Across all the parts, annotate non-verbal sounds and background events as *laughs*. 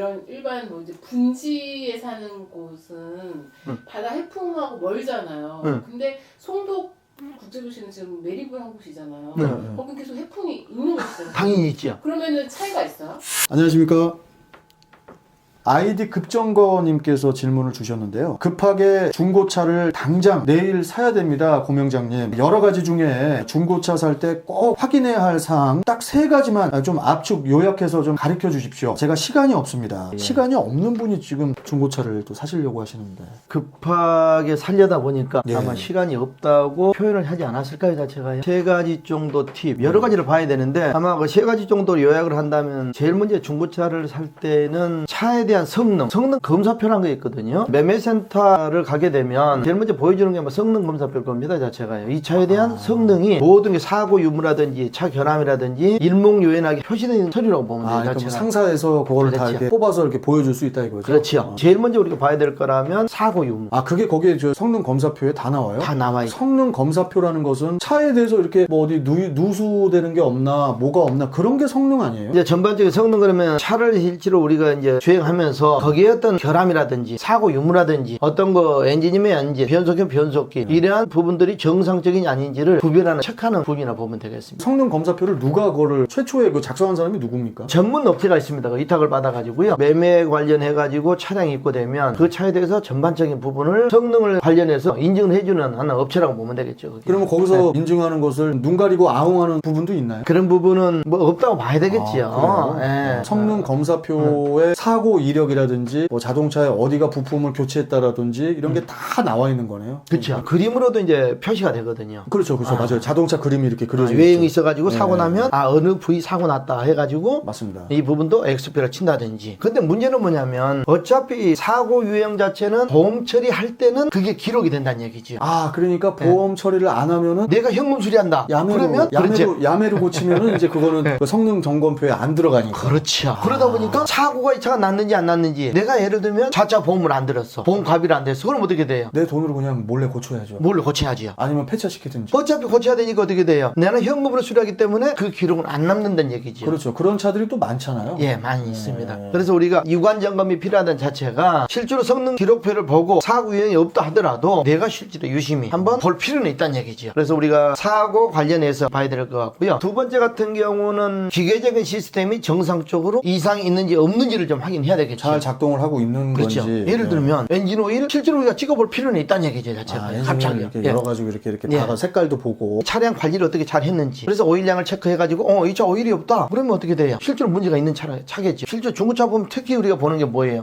이런 일반 뭐 이제 분지에 사는 곳은 응. 바다 해풍하고 멀잖아요. 응. 근데 송도 국제도시는 지금 매립을 한 곳이잖아요. 네. 거기 계속 해풍이 있는 곳이잖아요. 당연히 있죠. 그러면은 차이가 있어요? 안녕하십니까. 아이디 급정거님께서 질문을 주셨는데요. 급하게 중고차를 당장 내일 사야 됩니다, 고명장님. 여러 가지 중에 중고차 살 때 꼭 확인해야 할 사항 딱 세 가지만 좀 압축 요약해서 좀 가르쳐 주십시오. 제가 시간이 없습니다. 예. 시간이 없는 분이 지금 중고차를 또 사시려고 하시는데. 급하게 살려다 보니까 예. 아마 시간이 없다고 표현을 하지 않았을까요, 자체가요? 세 가지 정도 팁, 여러 가지를 봐야 되는데 아마 그 세 가지 정도 요약을 한다면 제일 먼저 중고차를 살 때는 차에 대한 성능, 성능 검사표라는 게 있거든요. 매매센터를 가게 되면 제일 먼저 보여주는 게 아마 성능 검사표일 겁니다, 자체가요. 이 차에 대한 성능이 모든 게 사고 유무라든지 차 결함이라든지 일목요연하게 표시되는 서류라고 보면 돼요, 아, 그러니까 뭐 자체가. 상사에서 그거를 다 그렇죠. 이렇게 뽑아서 이렇게 보여줄 수 있다 이거죠? 그렇죠. 제일 먼저 우리가 봐야 될 거라면 사고 유무. 아, 그게 거기에 저 성능 검사표에 다 나와요? 다 나와 있고. 성능 검사표라는 것은 차에 대해서 이렇게 뭐 어디 누, 누수되는 게 없나 뭐가 없나 그런 게 성능 아니에요? 이제 전반적인 성능 그러면 차를 실제로 우리가 이제 주행하면서 거기에 어떤 결함이라든지 사고 유무라든지 어떤 거 엔진이면 엔진, 변속이면 변속기 이러한 부분들이 정상적이냐 아닌지를 구별하는 체크하는 부분이나 보면 되겠습니다. 성능 검사표를 누가 그거를 최초에 그 작성한 사람이 누굽니까? 전문 업체가 있습니다. 그 위탁을 받아가지고요. 매매 관련해가지고 차량이 입고되면 그 차에 대해서 전반적인 부분을 성능을 관련해서 인증을 해주는 하는 업체라고 보면 되겠죠. 그게. 그러면 거기서 인증하는 것을 눈 가리고 아웅하는 부분도 있나요? 그런 부분은 뭐 없다고 봐야 되겠지요. 아, 그래요? 예. 성능 검사표에 사고 이 력이라든지 뭐 자동차에 어디가 부품을 교체했다라든지 이런 게 다 나와 있는 거네요. 그렇죠. 그림으로도 이제 표시가 되거든요. 그렇죠, 그렇죠, 맞아요. 자동차 그림이 이렇게 아, 그려져 외형이 있죠. 있어가지고 네. 사고 나면 아 어느 부위 사고 났다 해가지고 맞습니다. 이 부분도 엑스표를 친다든지 근데 문제는 뭐냐면 어차피 사고 유형 자체는 보험 처리할 때는 그게 기록이 된다는 얘기죠 아, 그러니까 보험 처리를 안 하면은 내가 현금 수리한다 야매로 그러면 야매로 야매로 고치면은 *laughs* 이제 그거는 그 성능 점검표에 안 들어가니까. 그렇죠 그러다 보니까 사고가 이 차가 났는지 안 났는지 내가 예를 들면 자차 보험을 안 들었어 보험 가비를 안 됐어 그럼 어떻게 돼요 내 돈으로 그냥 몰래 고쳐야죠. 뭘로 고쳐야지요 아니면 폐차시키든지. 어차피 고쳐야 되니까 어떻게 돼요 나는 현금으로 수리하기 때문에 그 기록은 안 남는다는 얘기죠 그렇죠. 그런 차들이 또 많잖아요. 예, 많이 있습니다. 그래서 우리가 유관 점검이 필요하다는 자체가 실제로 성능 기록표를 보고 사고 유형이 없다 하더라도 내가 실제로 유심히 한번 볼 필요는 있다는 얘기죠. 그래서 우리가 사고 관련해서 봐야 될 것 같고요. 두 번째 같은 경우는 기계적인 시스템이 정상적으로 이상이 있는지 없는지를 좀 확인해야 되겠죠. 잘 작동을 하고 있는 그렇죠. 건지. 예를 예. 들면 엔진 오일 실제로 우리가 찍어볼 필요는 있다는 얘기죠, 자체가. 아, 갑자기. 이렇게 예. 여러 가지고 이렇게 이렇게 예. 다가 색깔도 보고. 차량 관리를 어떻게 잘 했는지 그래서 오일량을 체크해가지고 어이 차 오일이 없다 그러면 어떻게 돼요 실제로 문제가 있는 차라, 차겠죠 실제 중고차 보면 특히 우리가 보는 게 뭐예요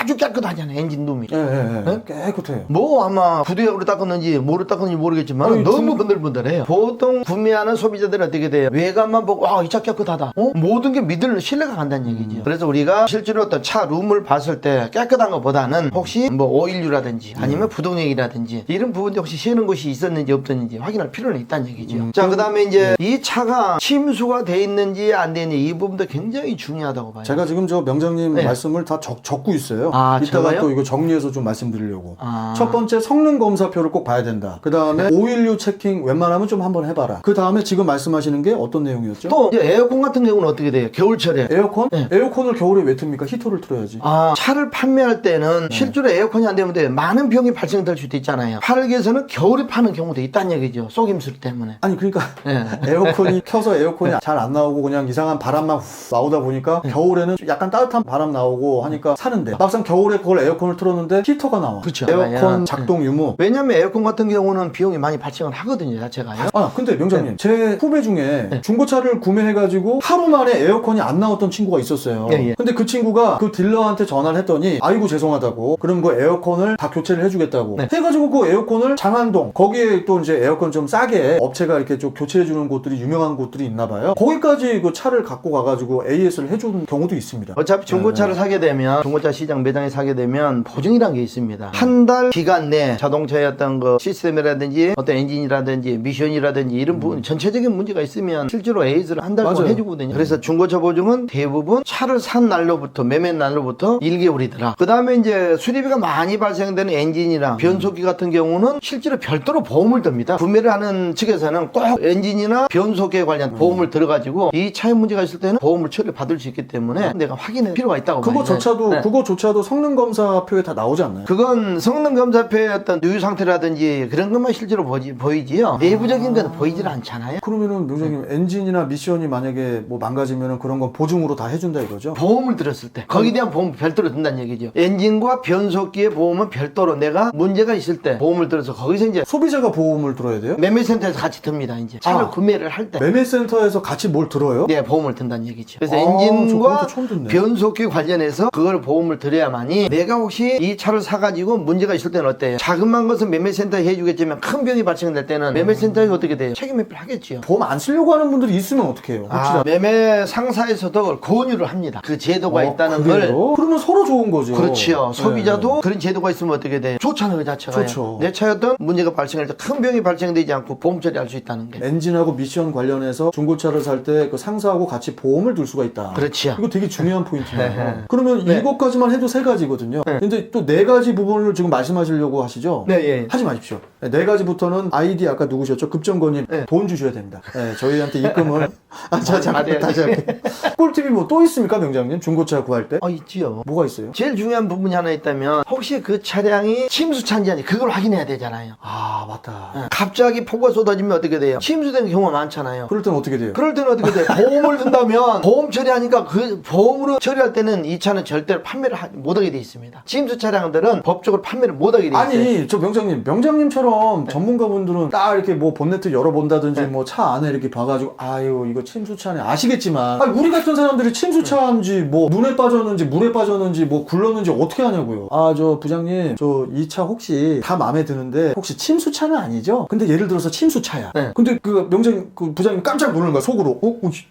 아주 깨끗하잖아요 엔진 룸이 예, 예, 예. 네? 깨끗해요. 뭐 아마 부두약으로 닦았는지 뭐로 닦았는지 모르겠지만 아니, 너무 중- 번들번들해요 보통 구매하는 소비자들은 어떻게 돼요 외관만 보고 아이차 깨끗하다 어? 모든 게 믿을 신뢰가 간다는 얘기죠 그래서 우리가 실제로 어떤 차 룸을 봤을 때 깨끗한 것보다는 혹시 뭐 오일류라든지 아니면 부동액이라든지 이런 부분이 혹시 새는 곳이 있었는지 없었는지 확인할 필요는 있다는 얘기죠 자그 다음에 이제 이 차가 침수가 돼 있는지 안돼 있는지 이 부분도 굉장히 중요하다고 봐요 제가 지금 저 명장님 네. 말씀을 다 적, 적고 있어요. 아, 이따가 제가요? 또 이거 정리해서 좀 말씀드리려고. 아. 첫 번째 성능 검사표를 꼭 봐야 된다. 그 다음에 오일류 체킹 웬만하면 좀 한번 해봐라. 그 다음에 지금 말씀하시는 게 어떤 내용이었죠? 또 이제 에어컨 같은 경우는 어떻게 돼요 겨울철에 에어컨? 네. 에어컨을 겨울에 왜 틉니까? 히터를 틀어야지. 아, 차를 판매할 때는 실제로 에어컨이 안 되면 돼. 많은 병이 발생될 수도 있잖아요. 팔기에서는 겨울에 파는 경우도 있다는 얘기죠. 속임수 때문에. 아니 그러니까 예. *laughs* 에어컨이 켜서 에어컨이 잘 안 나오고 그냥 이상한 바람만 후 나오다 보니까 네. 겨울에는 약간 따뜻한 바람 나오고 하니까 사는데 막상 겨울에 그걸 에어컨을 틀었는데 히터가 나와. 그렇죠. 에어컨 예. 작동 유무. 왜냐면 에어컨 같은 경우는 비용이 많이 발생을 하거든요, 자체가요. 아 근데 명장님 네. 제 후배 중에 중고차를 구매해가지고 하루 만에 에어컨이 안 나왔던 친구가 있었어요 예, 예. 근데 그 친구가 그 딜러한테 전화를 했더니 아이고 죄송하다고 그럼 그 에어컨을 다 교체를 해주겠다고 네. 해가지고 그 에어컨을 장안동 거기에 또 이제 에어컨 좀 싸게 업체가 이렇게 좀 교체해주는 곳들이 유명한 곳들이 있나 봐요 거기까지 그 차를 갖고 가가지고 AS를 해주는 경우도 있습니다 어차피 중고차를 사게 되면 중고차 시장 매장에 사게 되면 보증이라는 게 있습니다. 한 달 기간 내 자동차의 어떤 그 시스템이라든지 어떤 엔진이라든지 미션이라든지 이런 부분 전체적인 문제가 있으면 실제로 에이즈를 한 달 동안 맞아요. 해주거든요. 그래서 중고차 보증은 대부분 차를 산 날로부터 매매 날로부터 1개월이더라. 그 다음에 이제 수리비가 많이 발생되는 엔진이나 변속기 같은 경우는 실제로 별도로 보험을 듭니다. 구매를 하는 측에서는 꼭 엔진이나 변속기에 관련 보험을 들어가지고 이 차에 문제가 있을 때는 보험을 처리 받을 수 있기 때문에 내가 확인할 필요가 있다고. 그거조차도 네. 그거조차도 성능 검사표에 다 나오지 않나요? 그건 성능 검사표의 어떤 누유 상태라든지 그런 것만 실제로 보지, 보이지요. 내부적인 건 보이질 않잖아요. 그러면은 명장님 엔진이나 미션이 만약에 뭐 망가지면은 그런 건 보증으로 다 해준다 이거죠? 보험을 들었을 때 거기 에 대한 보험 별도로 든다는 얘기죠. 엔진과 변속기의 보험은 별도로 내가 문제가 있을 때 보험을 들어서 거기서 이제 소비자가 보험을 들어야 돼요? 매매센터에서 같이 듭니다. 이제 차를 아. 구매를 할 때. 매매센터에서 같이 뭘 들어요? 네, 보험을 든다는 얘기죠. 그래서 아, 저 엔진과 그것도 처음 듣네. 변속기 관련해서 그걸 보험을 들어야만이 내가 혹시 이 차를 사가지고 문제가 있을 때는 어때요? 자그만 것은 매매센터에 해주겠지만 큰 병이 발생될 때는 매매센터에 어떻게 돼요? 책임 회피를 하겠지요. 보험 안 쓰려고 하는 분들이 있으면 어떡해요? 혹시나 아, 매매 상사에서도 권유를 합니다. 그 제도가 어, 있다는 그래요? 걸. 그러면 서로 좋은 거죠. 그렇지요. 네. 소비자도 그런 제도가 있으면 어떻게 돼요? 좋잖아요, 그 자체가. 좋죠. 내 차였던 문제가 발생할 때 큰 병이 발생되지 않고 보험 처리할 수 있다는 게. 엔진하고 미션 관련해서 중고차를 살 때 그 상사하고 같이 보험을 들 수가 있다. 그렇지요. 이거 되게 중요한 포인트네요. *laughs* 네. 그러면 네. 이것까지만 해도 세 가지거든요. 근데 또 네 가지 부분을 지금 말씀하시려고 하시죠? 네, 예. 하지 마십시오. 네 가지부터는 아이디 아까 누구셨죠? 급정거님 네. 돈 주셔야 됩니다. 네, 저희한테 입금을 *laughs* 아, 자, 잠깐 받아야지. 다시 할게요. 꿀팁이 뭐 또 있습니까, 명장님? 중고차 구할 때? 어, 있지요. 뭐가 있어요? 제일 중요한 부분이 하나 있다면 혹시 그 차량이 침수차인지 아닌지 그걸 확인해야 되잖아요. 아, 맞다. 예. 갑자기 폭우가 쏟아지면 어떻게 돼요? 침수되는 경우가 많잖아요. 그럴 땐 어떻게 돼요? 그럴 때는 어떻게 돼요? 보험을 든다면 *laughs* 보험 처리하니까 그 보험으로 처리할 때는 이 차는 절대로 판매를 하- 못하게 돼 있습니다. 침수 차량들은 법적으로 판매를 못하게 돼 있어요. 아니, 저 명장님, 명장님처럼 전문가분들은 딱 이렇게 뭐 본네트 열어본다든지 네. 뭐차 안에 이렇게 봐가지고 아유 이거 침수차네 아시겠지만 아니, 우리 같은 사람들이 침수차인지 뭐 눈에 빠졌는 지 물에 빠졌는지 뭐 굴렀는지 어떻게 하냐고요. 아 저 부장님 저 이 차 혹시 다 마음에 드는데 혹시 침수차는 아니죠? 근데 예를 들어서 침수차야. 네. 근데 그 명장님 그 부장님 깜짝 놀라는 거야 속으로. 어? 어 씨,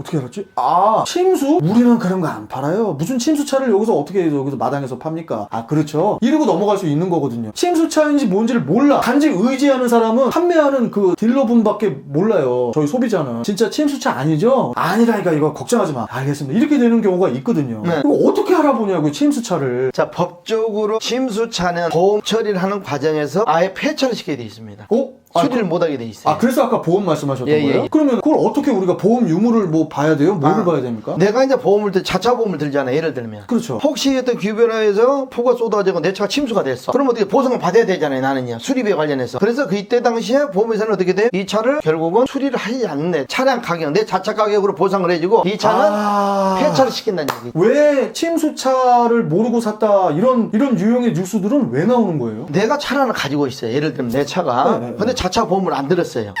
어떻게 알았지? 아, 침수? 우리는 그런 거 안 팔아요. 무슨 침수차를 여기서 어떻게 여기서 마당에서 팝니까? 아, 그렇죠. 이러고 넘어갈 수 있는 거거든요. 침수차인지 뭔지를 몰라. 단지 의지하는 사람은 판매하는 그 딜러분밖에 몰라요. 저희 소비자는. 진짜 침수차 아니죠? 아니라니까 이거 걱정하지 마. 알겠습니다. 이렇게 되는 경우가 있거든요. 네. 이거 어떻게 알아보냐고, 침수차를. 자, 법적으로 침수차는 보험 처리를 하는 과정에서 아예 폐차를 시켜야 돼 있습니다. 어? 아, 수리를 그- 못하게 돼 있어요. 아, 그래서 아까 보험 말씀하셨던 예, 예, 거예요? 예. 그러면 그걸 어떻게 우리가 보험 유무를 뭐 봐야 돼요? 뭐를 아. 봐야 됩니까? 내가 이제 보험을 들, 자차 보험을 들잖아요. 예를 들면. 그렇죠. 혹시 어떤 기변화에서 폭우가 쏟아지고 내 차가 침수가 됐어. 그럼 어떻게 보상을 받아야 되잖아요. 나는요. 수리비에 관련해서. 그래서 그 이때 당시에 보험회사는 어떻게 돼? 이 차를 결국은 수리를 하지 않는데 차량 가격, 내 자차 가격으로 보상을 해주고 이 차는 아. 폐차를 시킨다는 얘기. 왜 침수차를 모르고 샀다 이런 이런 유형의 뉴스들은 왜 나오는 거예요? 내가 차를 하나 가지고 있어요. 예를 들면 내 차가. 네, 네, 네. 근데 자차 보험을 안 들었어요.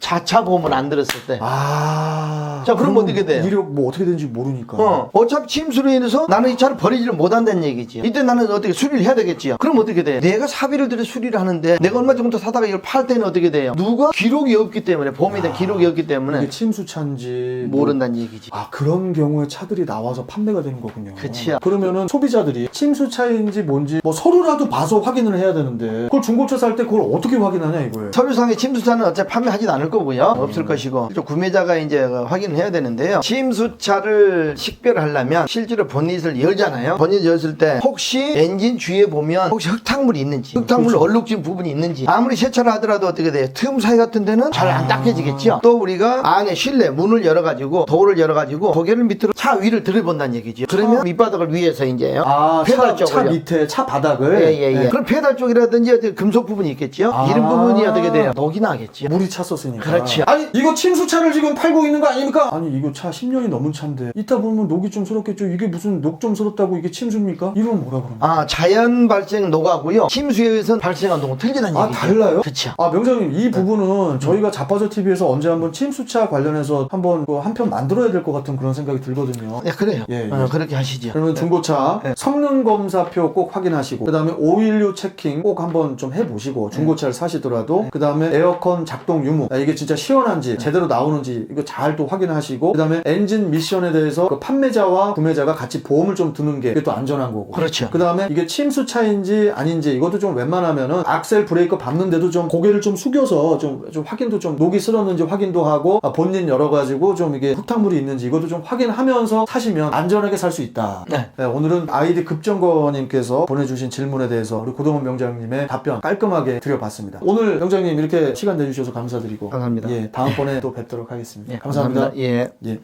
자차 보험을 안 들었을 때. 아. 자, 그럼 어떻게 돼요? 이력 뭐 어떻게 되는지 모르니까. 어, 어차피 침수로 인해서 나는 이 차를 버리지를 못한다는 얘기지. 이때 나는 어떻게 수리를 해야 되겠지요. 그럼 어떻게 돼? 내가 사비를 들여 수리를 하는데 내가 얼마 정도 사다가 이걸 팔 때는 어떻게 돼요? 누가 기록이 없기 때문에 보험에 대한 기록이 없기 때문에 이게 침수차인지 뭐- 모른다는 얘기지. 아 그런 경우에 차들이 나와서 판매가 되는 거군요. 그치요. 그러면은 소비자들이 침수차인지 뭔지 뭐 서류라도 봐서 확인을 해야 되는데 그걸 중고차 살 때 그걸 어떻게 확인하냐 이거예요. 서류상의 침수차는 어차피 판매하진 않을 거고요. 없을 것이고. 또 구매자가 이제 그 확인을 해야 되는데요. 침수차를 식별하려면 실제로 본닛을 열잖아요. 본닛 열었을 때 혹시 엔진 주위에 보면 혹시 흙탕물이 있는지, 흙탕물 그렇죠. 얼룩진 부분이 있는지 아무리 세차를 하더라도 어떻게 돼요? 틈 사이 같은 데는 잘안 아. 닦여지겠죠. 또 우리가 안에 실내 문을 열어가지고 도어를 열어가지고 고개를 밑으로 차 위를 들여본다는 얘기죠. 그러면 밑바닥을 위에서 이제요. 아, 페달 차, 차. 밑에 차 바닥을 예예예. 네. 그럼 페달 쪽이라든지 금속 부분이 있겠죠. 아. 이런 부분이 어떻게 돼요? 녹이 나겠죠. 물이 찼었으니까. 그렇죠. 아니 이거 침수차를 지금 팔고 있는 거 아닙니까? 아니 이거 차 10년이 넘은 차인데 이따 보면 녹이 좀 스럽겠죠. 이게 무슨 녹좀 스럽다고 이게 침수입니까? 이건 뭐라 그러나? 아 자연 발생 녹하고요 침수에 의해서 발생한 녹은 틀리다는 아, 얘기죠. 달라요? 그렇죠. 아 명장님 이 부분은 저희가 자빠져 TV에서 언제 한번 침수차 관련해서 한번 그 한편 만들어야 될 것 같은 그런 생각이 들거든요. 네 그래요. 예, 예. 어, 그렇게 하시죠. 그러면 중고차 네. 성능 검사표 꼭 확인하시고 그다음에 오일류 체킹 꼭 한번 좀 해보시고 네. 중고차를 사시더라도 그다음에 에어컨 작동 유무 아, 이게 이게 진짜 시원한지 제대로 나오는지 이거 잘 또 확인하시고 그다음에 엔진 미션에 대해서 그 판매자와 구매자가 같이 보험을 좀 드는 게 또 안전한 거고. 그렇죠. 그다음에 이게 침수 차인지 아닌지 이것도 좀 웬만하면은 악셀 브레이크 밟는데도 좀 고개를 좀 숙여서 좀, 좀 확인도 좀 녹이 슬었는지 확인도 하고 아, 본닌 열어가지고 좀 이게 흙탕물이 있는지 이것도 좀 확인하면서 사시면 안전하게 살 수 있다. 네. 네, 오늘은 아이디 급정거님께서 보내주신 질문에 대해서 우리 고동원 명장님의 답변 깔끔하게 드려봤습니다. 오늘 명장님 이렇게 시간 내주셔서 감사드리고 감사합니다. 예, 다음번에 또 뵙도록 하겠습니다. 예, 감사합니다. 예. 예.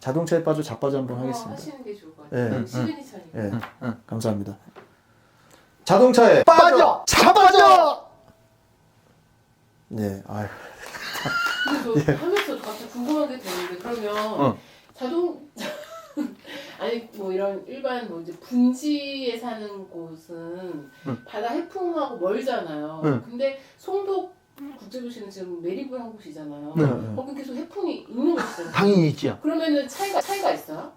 자동차에 빠져 자빠져 한번 하겠습니다. 하시는 게 좋을 것 같아요. 예. 시그니처니까. 예, 감사합니다. 자동차에 빠져! 자빠져! 네, 아유. 근데 저 *laughs* 하면서 갑자기 궁금한 게 되는데 그러면 어. 자동 *laughs* 아니 뭐 이런 일반 뭐 이제 분지에 사는 곳은 응. 바다 해풍하고 멀잖아요. 응. 근데 송도 국제도시는 지금 매립을 하고 계시잖아요. 네. 거기 계속 해풍이 있는 곳이잖아요. 당연히 있죠. 그러면은 차이가 차이가 있어요?